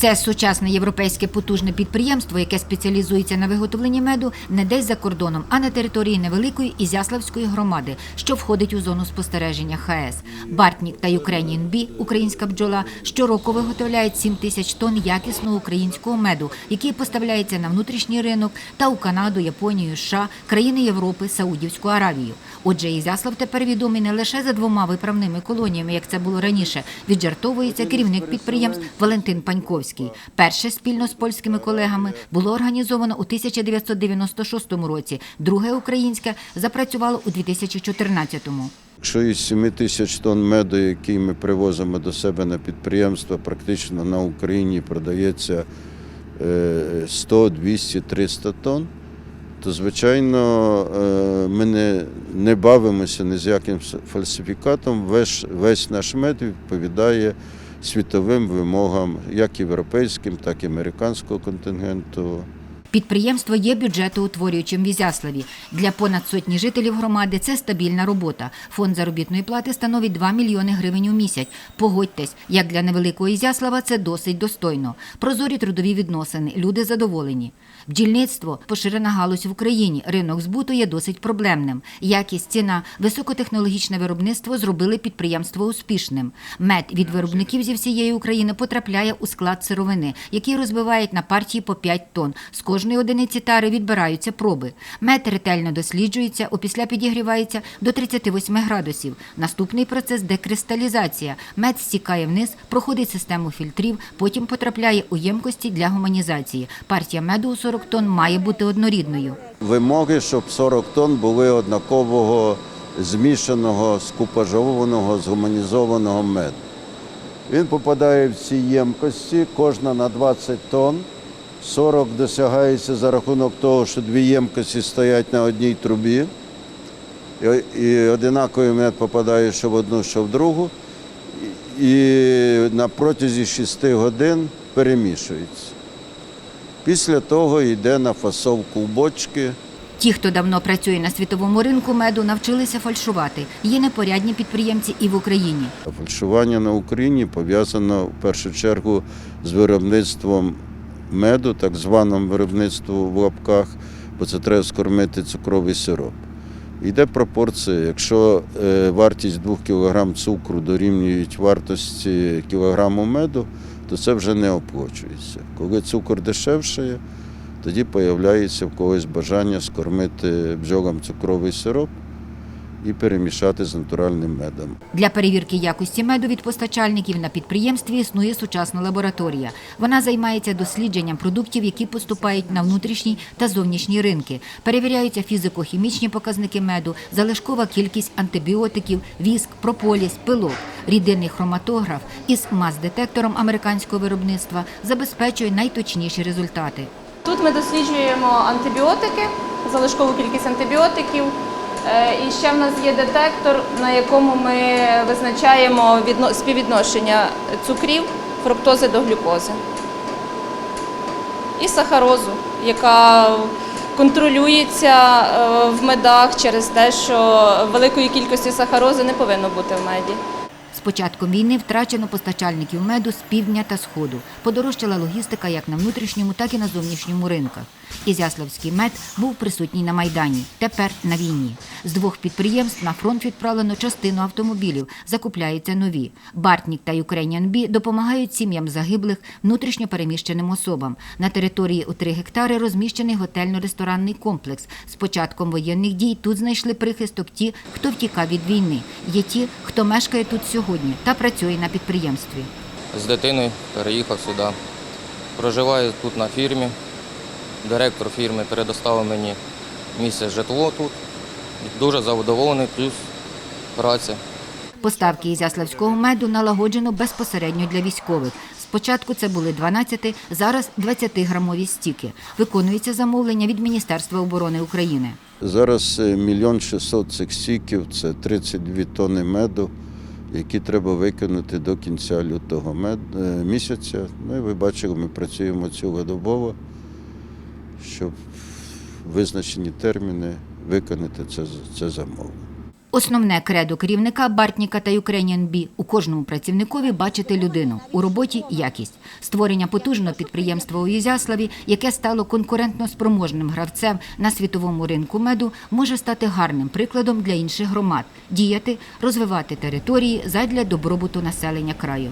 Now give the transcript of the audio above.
Це сучасне європейське потужне підприємство, яке спеціалізується на виготовленні меду не десь за кордоном, а на території невеликої Ізяславської громади, що входить у зону спостереження ХАЕС. Бартнік та Ukrainian Bee, українська бджола, щороку виготовляють 7 тисяч тонн якісного українського меду, який поставляється на внутрішній ринок та у Канаду, Японію, США, країни Європи, Саудівську Аравію. Отже, Ізяслав тепер відомий не лише за двома виправними колоніями, як це було раніше. Віджартовується керівник підприємств Валентин Паньковський. Перше спільно з польськими колегами було організовано у 1996 році. Друге українське запрацювало у 2014-му. Якщо із 7 тисяч тонн меду, який ми привозимо до себе на підприємство, практично на Україні продається е, 100, 200, 300 тонн, то звичайно е, ми не, не бавимося ні з яким фальсифікатом. Весь, весь наш мед відповідає світовим вимогам як європейським, так і американського контингенту. Підприємство є бюджетоутворюючим в Ізяславі. Для понад сотні жителів громади це стабільна робота. Фонд заробітної плати становить 2 мільйони гривень у місяць. Погодьтесь, як для невеликого Ізяслава це досить достойно. Прозорі трудові відносини, люди задоволені. Бджільництво поширена галузь в Україні. Ринок збуту є досить проблемним. Якість, ціна, високотехнологічне виробництво зробили підприємство успішним. Мед від виробників зі всієї України потрапляє у склад сировини, який розбивають на партії по 5 тонн. З кожної одиниці тари відбираються проби. Мед ретельно досліджується, опісля підігрівається до 38 градусів. Наступний процес декристалізація. Мед стікає вниз, проходить систему фільтрів, потім потрапляє у ємкості для гуманізації. Партія меду у 40 тонн має бути однорідною. Вимоги, щоб 40 тонн були однакового змішаного, скупажованого, згуманізованого меду. Він попадає в ці ємкості, кожна на 20 тонн. 40 досягається за рахунок того, що дві ємкості стоять на одній трубі. І- одинаковий мед попадає що в одну, що в другу. І на протязі 6 годин перемішується. Після того йде на фасовку в бочки. Ті, хто давно працює на світовому ринку меду, навчилися фальшувати. Є непорядні підприємці і в Україні. Фальшування на Україні пов'язано в першу чергу з виробництвом меду, так званим виробництвом в лапках, бо це треба скормити цукровий сироп. Йде пропорція. Якщо е, вартість 2 кг цукру дорівнюють вартості кілограму меду, то це вже не оплачується. Коли цукор дешевшає, тоді з'являється в когось бажання скормити бджолам цукровий сироп і перемішати з натуральним медом. Для перевірки якості меду від постачальників на підприємстві існує сучасна лабораторія. Вона займається дослідженням продуктів, які поступають на внутрішній та зовнішні ринки. Перевіряються фізико-хімічні показники меду, залишкова кількість антибіотиків, віск, прополіс, пилок. Рідинний хроматограф із мас-детектором американського виробництва забезпечує найточніші результати. Тут ми досліджуємо антибіотики, залишкову кількість антибіотиків. Е, І ще в нас є детектор, на якому ми визначаємо співвідношення цукрів, фруктози до глюкози. І сахарозу, яка контролюється е, в медах через те, що великої кількості сахарози не повинно бути в меді. З початком війни втрачено постачальників меду з півдня та сходу. Подорожчала логістика як на внутрішньому, так і на зовнішньому ринках. Ізяславський мед був присутній на Майдані, тепер на війні. З двох підприємств на фронт відправлено частину автомобілів, закупляються нові. Бартнік та Ukrainian Bee допомагають сім'ям загиблих внутрішньо переміщеним особам. На території у 3 гектари розміщений готельно-ресторанний комплекс. З початком воєнних дій тут знайшли прихисток ті, хто втікав від війни. Є ті, хто мешкає тут сьогодні та працює на підприємстві. З дитиною переїхав сюди. Проживаю тут на фірмі. Директор фірми передоставив мені місце житло тут. Дуже задоволений, плюс праця. Поставки ізяславського меду налагоджено безпосередньо для військових. Спочатку це були 12, зараз 20-грамові стіки. Виконується замовлення від Міністерства оборони України. Зараз е, мільйон шістсот цих сіків це 32 тонни меду, які треба виконати до кінця лютого е, місяця. Ну і ви бачили, ми працюємо цілодобово, щоб визначені терміни виконати це, це замовлення. Основне кредо керівника Бартніка та Ukrainian Bee – у кожному працівникові бачити людину, у роботі якість. Створення потужного підприємства у Ізяславі, яке стало конкурентно спроможним гравцем на світовому ринку меду, може стати гарним прикладом для інших громад – діяти, розвивати території задля добробуту населення краю.